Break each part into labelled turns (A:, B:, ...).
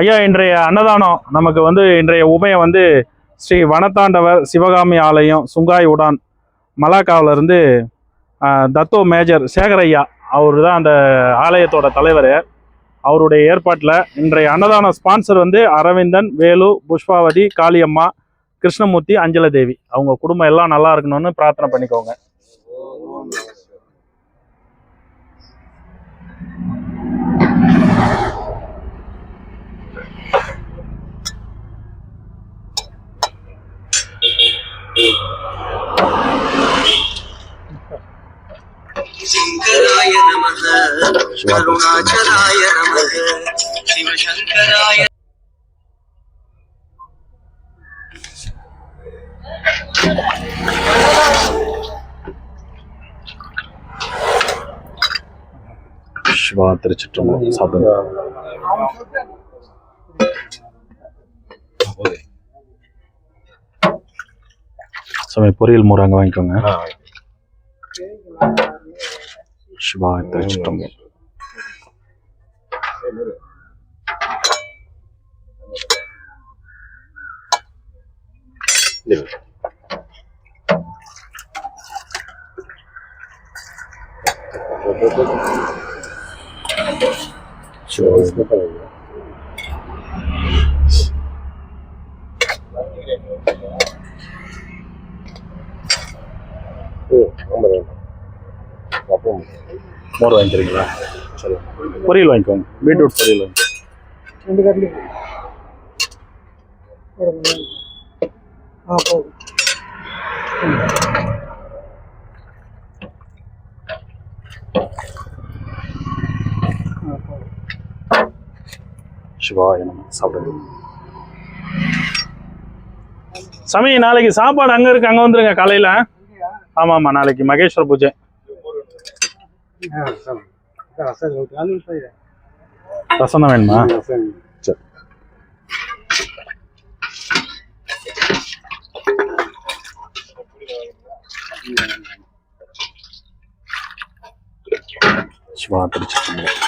A: ஐயா இன்றைய அன்னதானம் நமக்கு வந்து இன்றைய உபயம் வந்து ஸ்ரீ வனத்தாண்டவர் சிவகாமி ஆலயம் சுங்காய் உடான் மலாக்காவிலிருந்து தத்தோ மேஜர் சேகரையா அவர் தான் அந்த ஆலயத்தோட தலைவர். அவருடைய ஏற்பாட்டில் இன்றைய அன்னதான ஸ்பான்சர் வந்து அரவிந்தன் வேலு புஷ்பாவதி காளியம்மா கிருஷ்ணமூர்த்தி அஞ்சலதேவி. அவங்க குடும்பம் எல்லாம் நல்லா இருக்கணும்னு பிரார்த்தனை பண்ணிக்கோங்க.
B: శంకరాయ నమ కరుణాచలాయ నమ శివశంకరాయ
A: சிவா திருச்சிற்றம்பலம் சாப்பிடுங்க சமய பொரியல் மூறாங்க வாங்கிக்கோங்க. சிவா திருச்சிற்றம்பலம் சிவா மோர் வாங்கிக்கிறீங்களா? சரி. பொரியல் வாங்கிக்கோங்க. பீட்ரூட் பொரியல் வாங்கிக்கோங்க. சிவாய நம சாப்பிடுங்க. சமய நாளைக்கு சாப்பாடு அங்க இருக்கு அங்க வந்துருங்க காலையில. ஆமா ஆமா நாளைக்கு மகேஸ்வர பூஜை. ரசம் தான் வேணுமா? சரி. சிவா திருச்சிற்றம்பலம்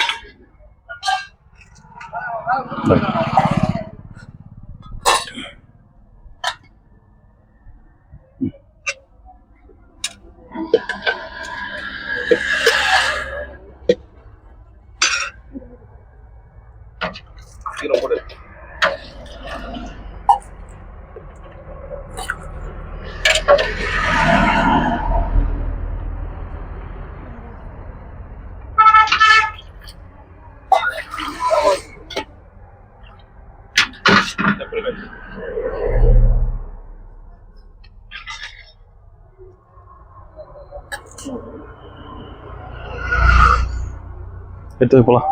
A: சரி. எடுத்து போலாம்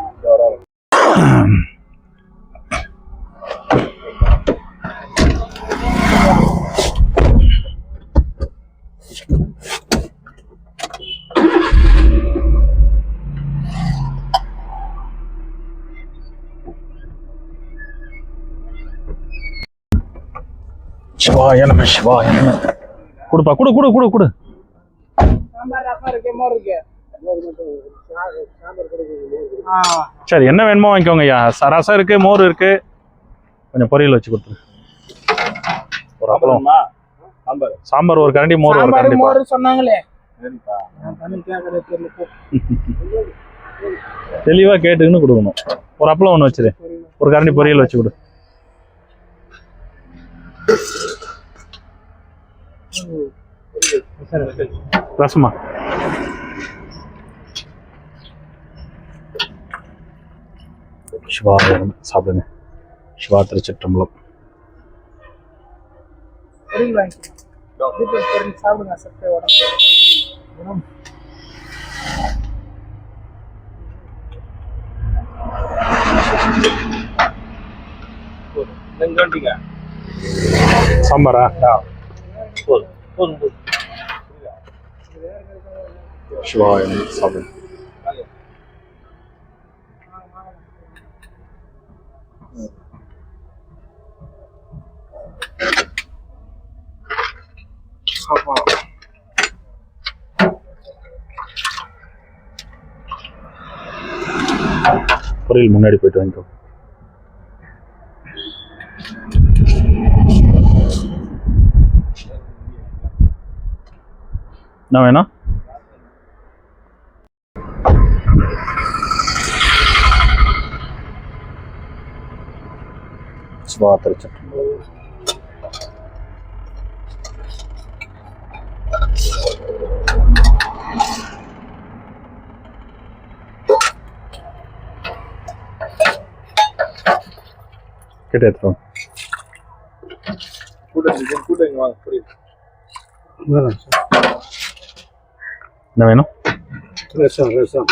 A: சிவாய நம சிவாய நம கொடுப்பா கொடு கொடு கொடு கொடு
C: சாம்பார்
A: சரி என்ன வேணுமோ வாங்கிக்கோங்க ஐயா ச- ரசம் இருக்கு மோர் இருக்கு. கொஞ்சம் பொரியல் வச்சு கொடுத்துரு. ஒரு அப்பளம். சாம்பார். ஒரு கரண்டி மோர் ஒரு
C: சாம்பார்
A: கரண்டி.
C: மோர் சொன்னாங்களே.
A: தெளிவா கேட்டுக்கின்னு கொடுக்கணும். ஒரு அப்பளம் ஒன்று வச்சிரு. ஒரு கரண்டி பொரியல் வச்சு கொடு. ரசமா? சிவா சாப்பிடுங்க. சிவா திருச்சிற்றம்பலம்.
C: சாப்பிடுங்க சட்டை உடம்பு. உடம்பு
A: சாம்பாரா சிவா சாப்பிடுங்க. சோஃபா பொரியல் முன்னாடி போயிட்டு வாங்கிக்கோ. என்ன வேணா சுவாத்திர சட்டம். கிட்ட எடுத்துருவோம் என்ன வேணும்?
D: ரசம் ரசம்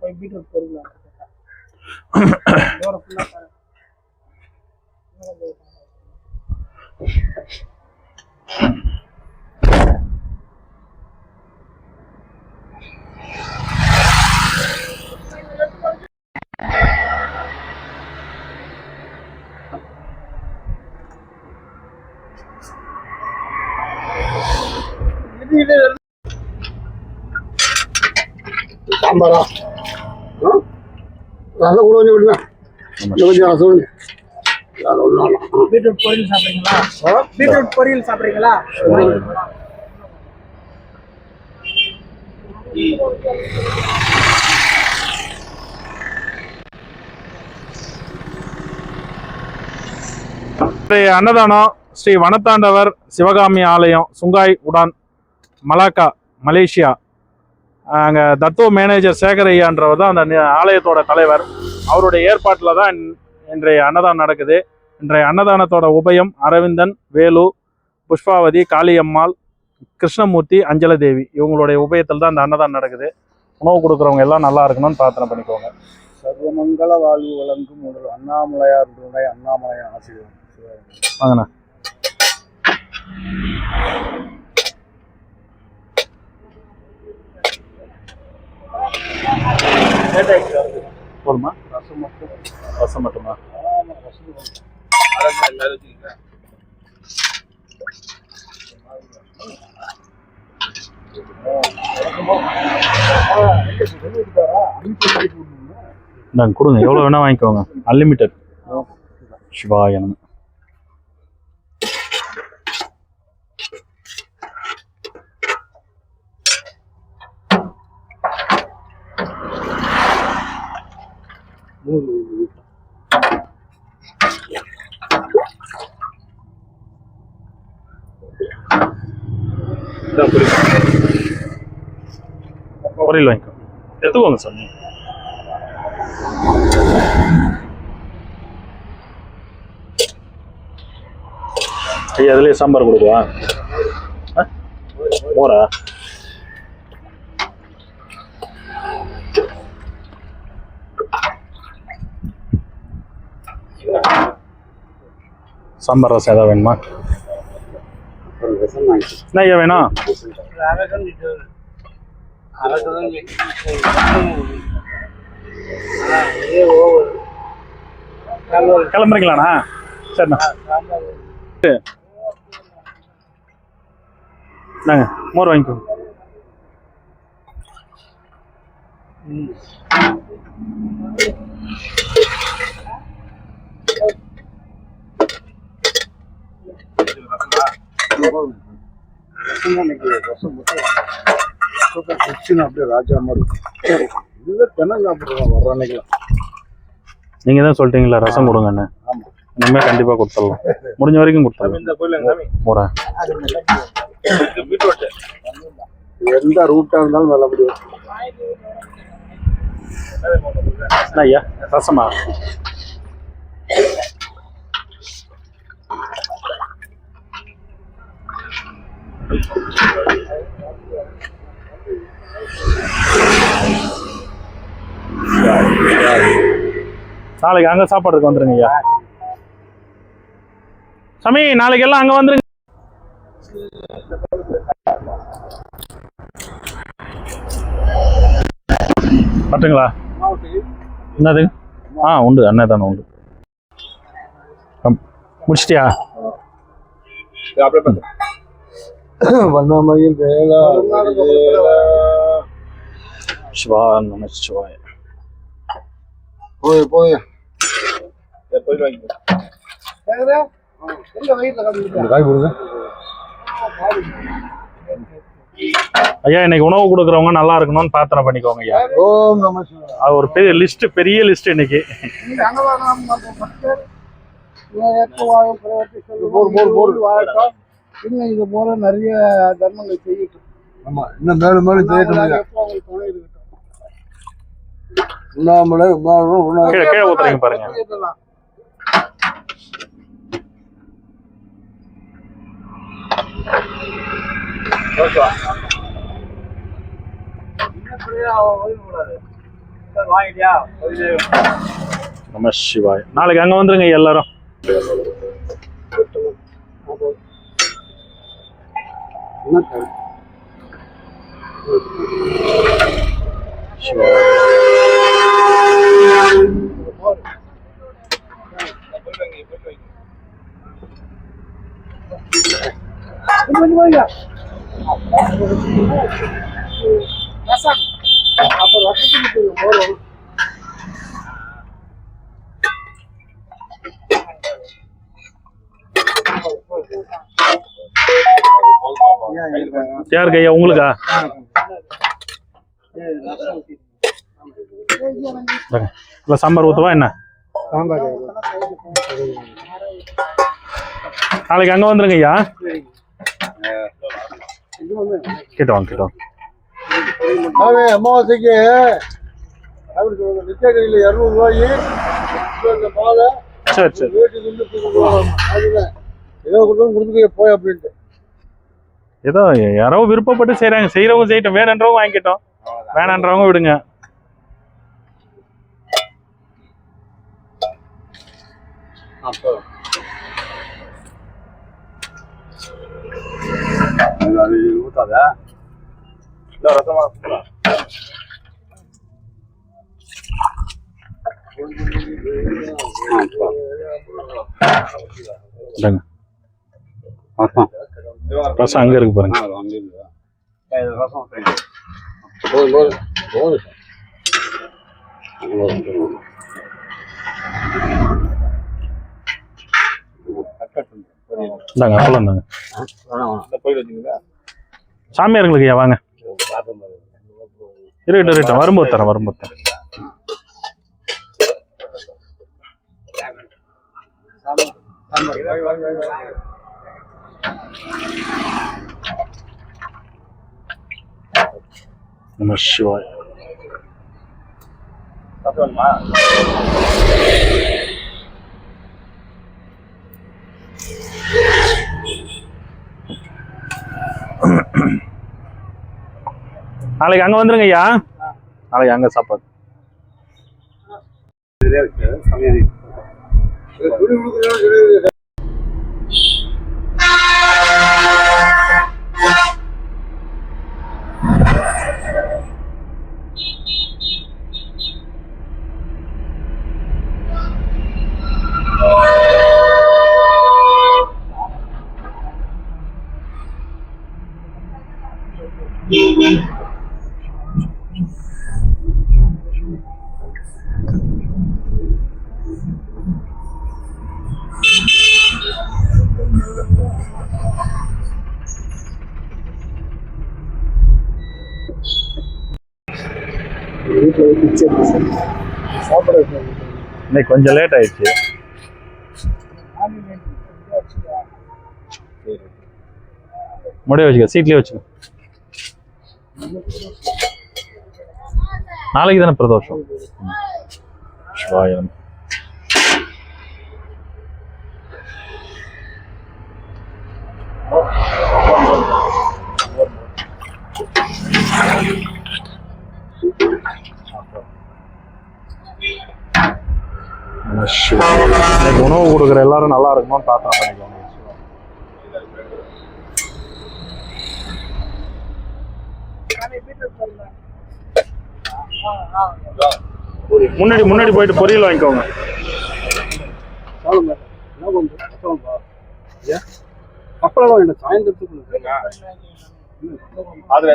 C: போய் பீட்ரூட்
D: சாம்பாரா? ரசம் கூட கொஞ்சம் விடுங்க. கொஞ்சம் ரசம் விடுங்க வேற ஒண்ணும் வேணாம்.
C: பீட்ரூட் பொரியல் சாப்பிட்றீங்களா? பீட்ரூட் பொரியல் சாப்பிட்றீங்களா?
A: இன்றைய அன்னதானம் ஸ்ரீ வனத்தாண்டவர் சிவகாமி ஆலயம் சுங்காய் உடான் மலாக்கா மலேசியா. அங்கே தத்துவ மேனேஜர் சேகர் ஐயான்றவர் தான் அந்த ஆலயத்தோட தலைவர். அவருடைய ஏற்பாட்டில் தான் இன்- இன்றைய அன்னதானம் நடக்குது. இன்றைய அன்னதானத்தோட உபயம் அரவிந்தன் வேலு புஷ்பாவதி காளியம்மாள் கிருஷ்ணமூர்த்தி அஞ்சலதேவி. இவங்களுடைய உபயத்தில் தான் இந்த அன்னதானம் நடக்குது. உணவு கொடுக்குறவங்க எல்லாம் நல்லா இருக்கணும்னு பிரார்த்தனை பண்ணிக்கோங்க.
D: சர்வமங்கல வாழ்வு வழங்கும் முதல் அண்ணாமலையார் உடனே அண்ணாமலையார் ஆசிரியர்
A: வாங்கண்ணா. போதுமா?
D: ரசம் மட்டும்?
A: ரசம் மட்டுமா நாங்கள் கொடுங்க. எவ்வளோ வேணால் வாங்கிக்கோங்க. அன்லிமிட்டெட் சிவாய பொரியல் வாங்கிக்கோ எடுத்துக்கோங்க சார் ஐயா அதுலேயே சாம்பார் கொடுக்குவா ஆ? மோரா சாம்பார் ரசம் ஏதாவது வேணுமா?
D: ரசம்
A: என்ன ஐயா வேணும்? கிளம்புறீங்களாண்ணா? சரிண்ணா. நாங்க மோர் வாங்கிக்கோ
D: ரசம் இன்னைக்கு ரசம் மட்டும் குச்சின்னு அப்படியே ராஜா மாதிரி இருக்கும் இதுல தினம் சாப்பிடுறோம் வர்ற அன்னைக்கு
A: நீங்க தான் சொல்லிட்டீங்களா ரசம் கொடுங்கண்ணே
D: ஆமா
A: இனிமேல் கண்டிப்பா கொடுத்துடலாம். முடிஞ்ச வரைக்கும் கொடுத்துடலாம். மோரா
D: எந்த ரூட்டா இருந்தாலும் நல்லபடியா
A: என்ன ஐயா ரசமா? நாளைக்கு அங்க சாப்பாடுக்கு வந்துருங்க ஐயா. சாமி நாளைக்கு எல்லாம் அங்க வந்துருங்க. பட்டுங்களா? என்னது? ஆ உண்டு அண்ணன் தானே உண்டு. கம். முடிச்சிட்டியா?
D: வண்ணமயில் வேலா
A: சிவா நம சிவாய
D: போய் போய். காய் போடுங்க
A: ஐயா இன்னைக்கு உணவு கொடுக்குறவங்க நல்லா இருக்கணும்னு பிரார்த்தனை பண்ணிக்கோங்க ஐயா.
D: ஓம் நம
A: அது ஒரு பெரிய லிஸ்ட் பெரிய லிஸ்ட் இன்னைக்கு.
E: இங்க அன்னதானம் பண்ற இன்னும் இது போல நிறைய தர்மங்கள் செய்யட்டும்
D: ஆமா இன்னும் மேலும் மேலும் செய்யட்டும்
E: துணை இருக்கட்டும்
D: உண்ணாமலை உண்ணாமலும் உண்ணா
A: கீழே கீழே ஊத்துறீங்க பாருங்க. நம சிவாய். நாளைக்கு அங்க வந்துருங்க ஐயா எல்லாரும்
E: கொஞ்சம் வாங்க. ரசம். அப்ப ரசத்துக்கு போதும்
A: யாருக்கு ஐயா உங்களுக்கா? இல்ல சாம்பார் ஊத்தவா என்ன? நாளைக்கு அங்க வந்துருங்க ஐயா. கிட்ட வாங்க கிட்ட வாங்க.
D: அமாவாசைக்கு மாலை.
A: சரி சரி.
D: வீட்டுக்கு ஏதோ கொடுத்து போய் அப்படின்ட்டு.
A: ஏதோ யாரோ விருப்பப்பட்டு செய்றாங்க. செய்யறவங்க செய்யட்டும். வேணுன்றவங்க வாங்கிட்டோம் வேணான்றவங்க விடுங்க.
D: ரசமா.
A: ரசம் அங்க இருக்கு பாருங்க. இந்தாங்க அப்பளம் இந்தாங்க. சாமியாருங்களுக்கு ஐயா வாங்க. இருக்கட்டும் இருக்கட்டும். வரும்போது தரேன் வரும்போது தரேன். நம சிவாய். நாளைக்கு அங்க வந்துருங்க ஐயா நாளைக்கு அங்க சாப்பாடு. இன்னைக்கு கொஞ்சம் லேட் ஆயிடுச்சு முடிய வச்சுக்க சீட்லேயே வச்சுக்க நாளைக்கு தானே பிரதோஷம் ம். Thank you. நம சிவாய. இன்னைக்கு உணவு கொடுக்குற எல்லாரும் நல்லா இருக்கணும்னு பிரார்த்தனை பண்ணிக்கோங்க. முன்னாடி முன்னாடி போயிட்டு பொரியல் வாங்கிக்கோங்க.
D: அப்பளம் வேணும் சாயந்தரத்துக்குள்ள அதுல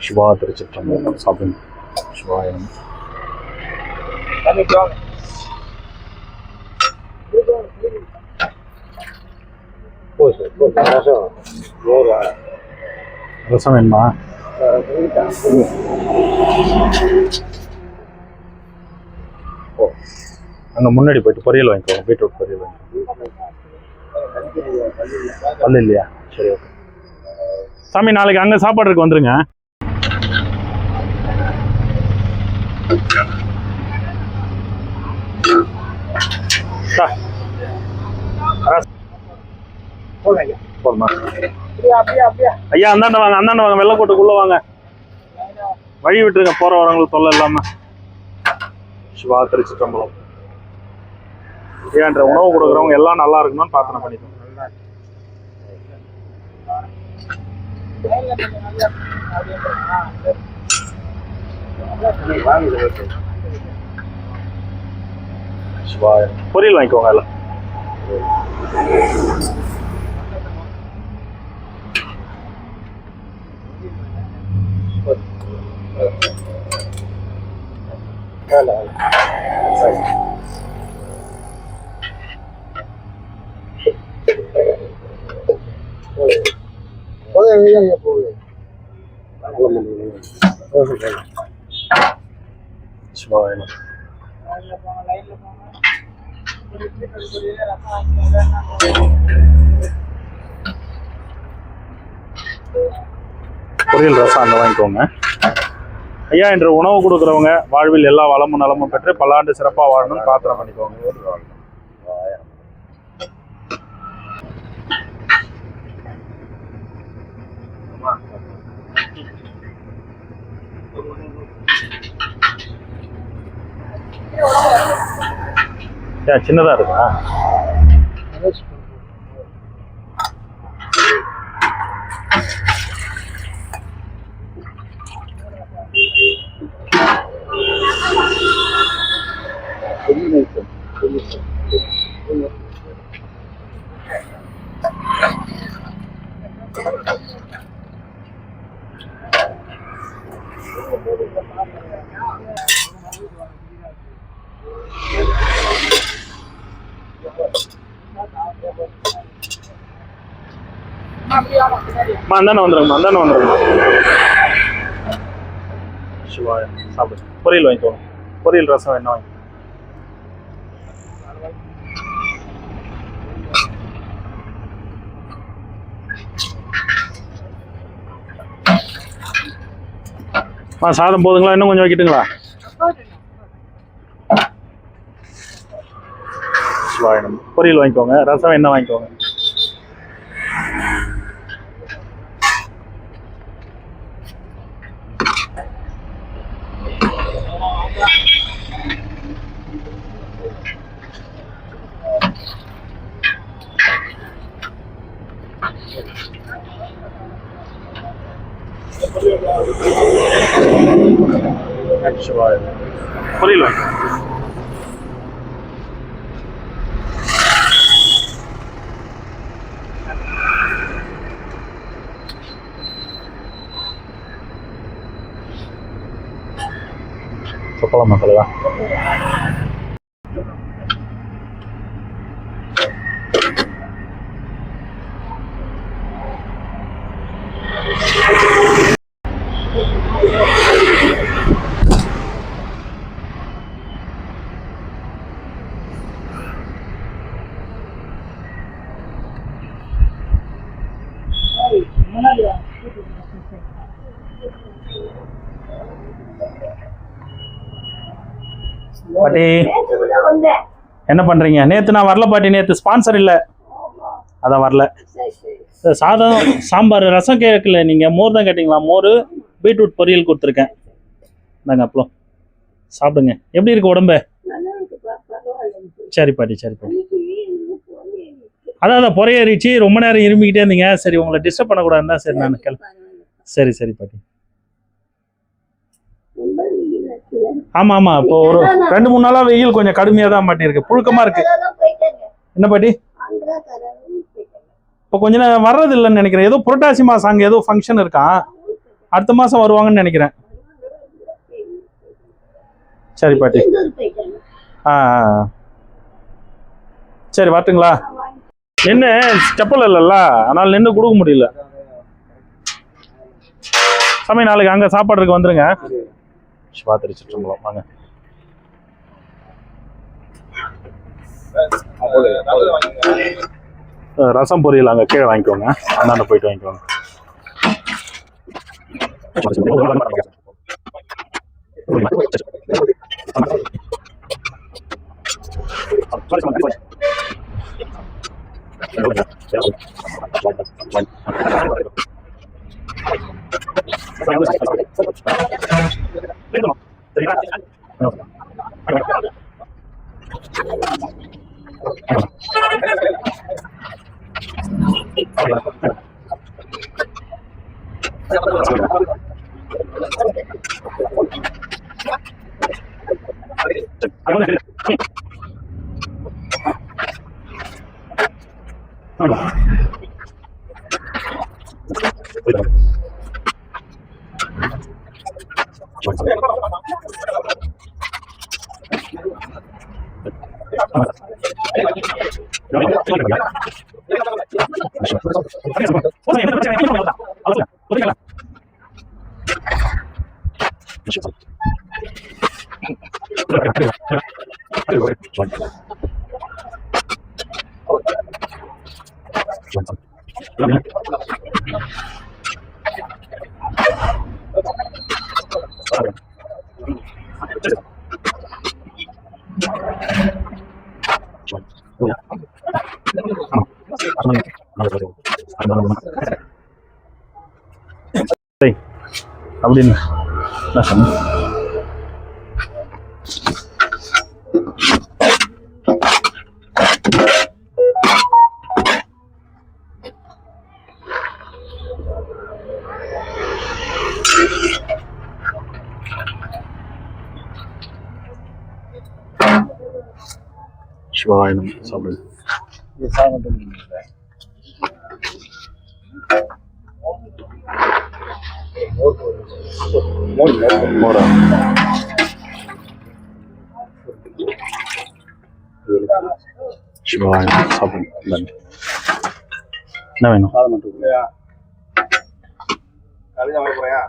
A: சிவா திருச்சிற்றம்பலம் சாப்பிடுங்க சிவாயம்.
D: ரசம்.
A: வேணுமா? அங்கே முன்னாடி போயிட்டு பொரியல் வாங்கிக்கோங்க பீட்ரூட் பொரியல் வாங்கிக்கோங்க. பல்லு இல்லையா? சரி ஓகே சாமி நாளைக்கு அங்கே சாப்பாடுக்கு வந்துருங்க. போதுமா? ஐயா அந்தாண்ட வாங்க அந்தாண்ட வாங்க வெள்ளக்கோட்டுக்குள்ள வாங்க. வழி விட்டுருங்க போற வரவங்களுக்கு தொல்லை இல்லாம. சிவா திருச்சிற்றம்பலம் ஏன்ற உணவு கொடுக்குறவங்க எல்லாம் நல்லா இருக்கணும்னு பிரார்த்தனை பண்ணிக்கோங்க பொரியல் வாங்கிக்கோங்க எல்லாம் Hello. பண்ணிக்கோங்க ஐயா இன்று உணவு கொடுக்குறவங்க வாழ்வில் எல்லா வளமும் நலமும் பெற்று பல்லாண்டு சிறப்பாக வாழணும்னு பிரார்த்தனை பண்ணிக்கோங்க. சின்னதா இருக்கா
C: அப்படியே ஆமா பின்னாடி
A: அம்மா அந்தானே வந்துருங்கம்மா அந்தானே வந்துருங்கம்மா சிவாய சாப்பிடு. பொரியல் வாங்கிக்கோங்க பொரியல் ரசம் என்ன வாங்கி அம்மா சாதம் போதுங்களா? இன்னும் கொஞ்சம் வைக்கட்டுங்களா? பொரியல் வாங்கிக்கோங்க ரசம் என்ன வாங்கிக்கோங்க சிவாயனம் பொரியல் வாங்கிக்கோங்க சொல்லலாமா தலைவா
C: முன்னாடி வா.
A: பாட்டி. என்ன பண்றீங்க? நேத்து நான் வரல பாட்டி நேத்து ஸ்பான்சர் இல்ல. அதான் வரல. சாதம் சாம்பார் ரசம் கேட்கல நீங்க. மோர் தான் கேட்டீங்களா? மோர் பீட்ரூட் பொரியல் கொடுத்துருக்கேன். இந்தாங்க அப்பளம். சாப்பிடுங்க. எப்படி இருக்கு உடம்பு? சரி பாட்டி சரி பாட்டி. அதான் அதான் புறையேறிச்சு ரொம்ப நேரம் இருமிக்கிட்டே இருந்தீங்க. சரி உங்களை டிஸ்டர்ப் பண்ணக்கூடாதுன்னு தான் சரி நான் கிளம்ப சரி சரி பாட்டி. ஆமா ஆமா. இப்போ ஒரு ரெண்டு மூணு நாளா வெயில் கொஞ்சம் கடுமையா தான் பாட்டி இருக்கு. புழுக்கமா இருக்கு. என்ன பாட்டி? இப்போ கொஞ்ச நேரம் வர்றது இல்லைன்னு நினைக்கிறேன். ஏதோ புரட்டாசி மாசம் அங்க ஏதோ ஃபங்க்ஷன் இருக்கான் அடுத்த மாசம் வருவாங்கன்னு நினைக்கிறேன். சரி பாட்டி. ஆ. சரி வரட்டுங்களா? நின்று செப்பல் இல்லைல்ல. அதனால நின்று கொடுக்க முடியல. சமயம் நாளைக்கு அங்கே சாப்பாடுக்கு வந்துருங்க. சிவா சுற்றும்பலம் வாங்க. ரசம் பொரியல் அங்கே கீழே வாங்கிக்கோங்க. அந்தாண்ட போயிட்டு வாங்கிக்கோங்க. Gracias. அப்படின்னு என்ன சொன்ன சிவாயனம் சாப்பிடுங்க நன்றி என்ன வேணும்
D: சாதம் மட்டும் வாங்க போறியா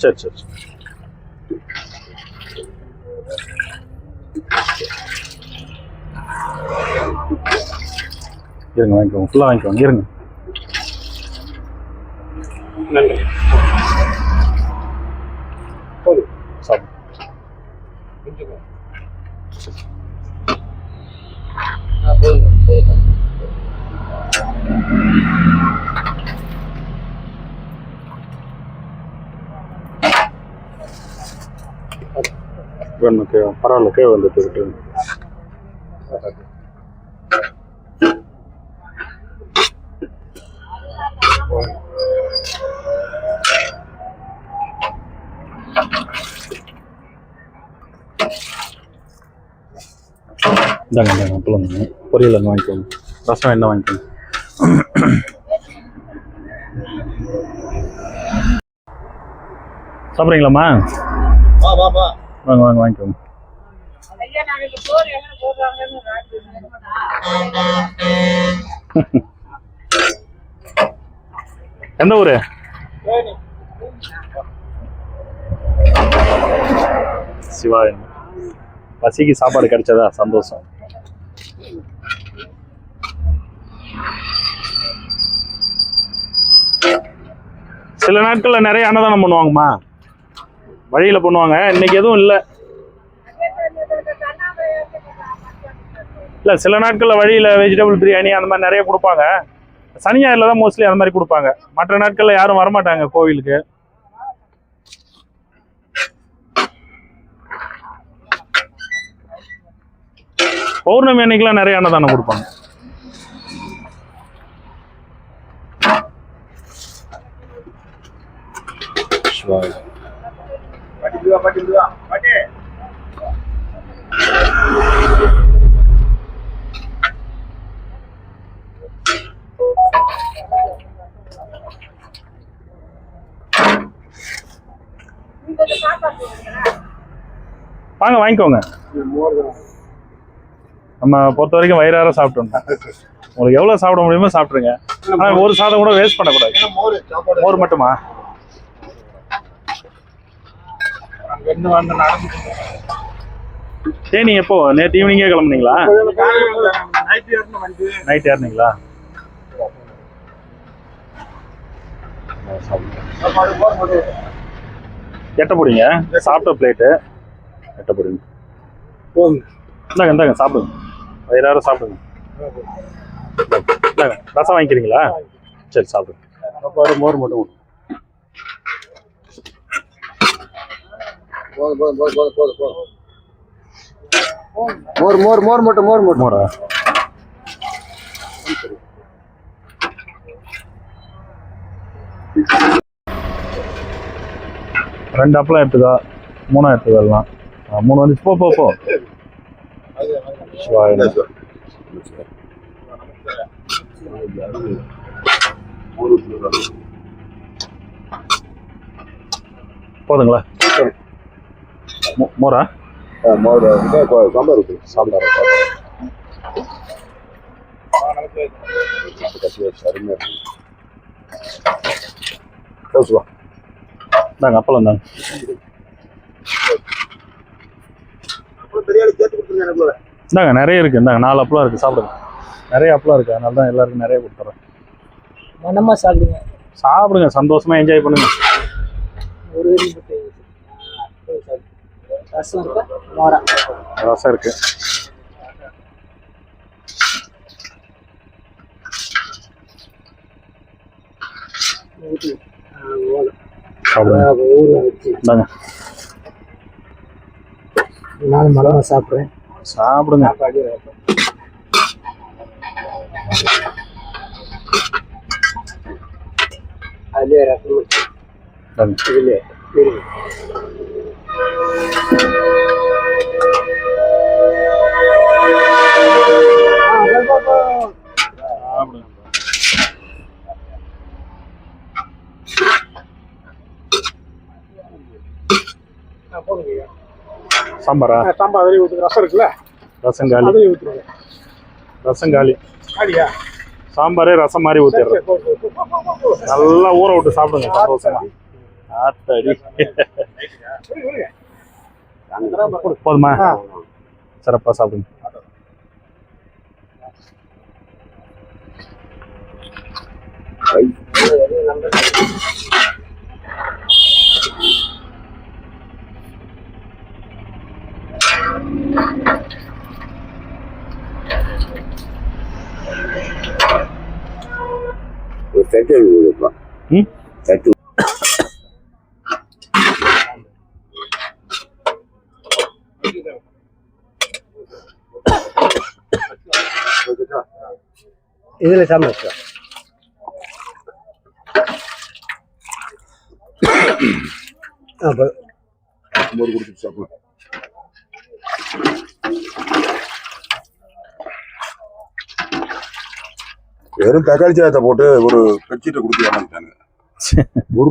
A: சரி சரி. இருங்க வாங்கிக்கோங்க ஃபுல்லாக வாங்கிக்கோங்க இருங்க
D: நன்றி. போதும்
A: சாப்பிடு வேணும் கே பரவாயில்ல கே வந்துட்டு விட்டு இந்தாங்க இந்தாங்க சொல்லுங்க பொரியல் அங்கே வாங்கிக்கோங்க. ரசம் என்ன வாங்கிக்கோங்க. சாப்பிட்றீங்களாம்மா? வாங்க வாங்க வாங்கிக்கோங்க. எந்த ஊர்? சிவாயன் பசிக்கு சாப்பாடு கிடைச்சதா? சந்தோஷம். சில நாட்களில் நிறைய அன்னதானம் பண்ணுவாங்கம்மா. வழியில் பண்ணுவாங்க. இன்னைக்கு எதுவும் இல்லை. இல்லை சில நாட்களில் வழியில் வெஜிடபிள் பிரியாணி அந்த மாதிரி நிறைய கொடுப்பாங்க. சனி தான் மோஸ்ட்லி அந்த மாதிரி கொடுப்பாங்க. மற்ற நாட்களில் யாரும் வரமாட்டாங்க கோவிலுக்கு. பௌர்ணமி அன்னைக்கெலாம் நிறைய அன்னதானம் கொடுப்பாங்க. வாங்கிக்கோங்க. நம்ம பொறுத்த வரைக்கும் வயிறார சாப்பிட்டோம். உங்களுக்கு எவ்வளோ சாப்பிட முடியுமோ சாப்பிட்ருங்க ஆனால் ஒரு சாதம் கூட வேஸ்ட் பண்ணக்கூடாது.
D: மோர்
A: மட்டுமா?
D: சரி இருந்து
A: தேனி எப்போ நேற்று ஈவினிங்கே கிளம்புனீங்களா?
D: Night
A: night ஏறினீங்களா? எட்ட போடுங்க. சாப்பிட்ட பிளேட்டு எட்ட பிடிங்க
D: போதும்
A: இந்தாங்க இந்தாங்க சாப்பிடுங்க. வயிறார சாப்பிடுங்க. இந்தாங்க ரசம் வாங்கிக்கிறீங்களா? சரி சாப்பிடுங்க.
D: சாப்பாடு மோர் மட்டும் போதும் போதும் போதும் போதும் போதும் போதும். மோர் மோர் மோர் மட்டும் மோர் மட்டும்.
A: மோரா? ரெண்டு அப்பளம் எடுத்துக்கோ மூணா எடுத்துக்கோ எல்லாம் ஆ, மூணு வந்து போ போ போ. போதுங்களா மோரா
D: மோர் சாம்பார்
A: சாம்பார்
D: அருமையா பேசுவா
A: இந்தாங்க அப்பளம் தாங்க
D: பெரிய ஆளு சேர்த்து கொடுத்துருங்க எனக்கு
A: இந்தாங்க நிறைய இருக்கு. இந்தாங்க நாலு அப்பளம் இருக்கு. சாப்பிடுங்க. நிறைய அப்பளம் இருக்கு. அதனால தான் எல்லாருக்கும் நிறைய கொடுத்துறேன்.
C: மனமா சாப்பிடுங்க.
A: சாப்பிடுங்க. சந்தோஷமா என்ஜாய் பண்ணுங்க.
C: ஒரு ரசம் இருக்கா? மோரா.
A: ரசம் இருக்கு. சாப்பிடுங்க.
C: நானும் மனமா சாப்பிட்றேன்.
A: சாப்பிடுங்க.
C: சாப்பாடு அதுலேயே
A: சாம்பாரா?
D: சாம்பார் அதிலே ஊற்றுங்க ரசம் இருக்குல்ல?
A: ரசம் காலி.
D: அதிலே ஊற்றுங்க
A: ரசம் காலி.
D: காலியா?
A: சாம்பாரே ரசம் மாதிரி ஊற்றிடுறேன் நல்லா ஊற விட்டு சாப்பிடுங்க சந்தோஷமா. ஆத்தாடி. போதுமா? சிறப்பா சாப்பிடுங்க.
D: ஒரு தட்டு கொடுப்பா.
A: ம்?
D: தட்டு
C: இதில் சாப்பிடு அப்போ
D: மோர் கொடுத்துட்டு சாப்பிடு. வெறும் தக்காளி சாதத்தை போட்டு ஒரு பெட்ஷீட்டை கொடுத்து ஏமாந்துட்டாங்க ஒரு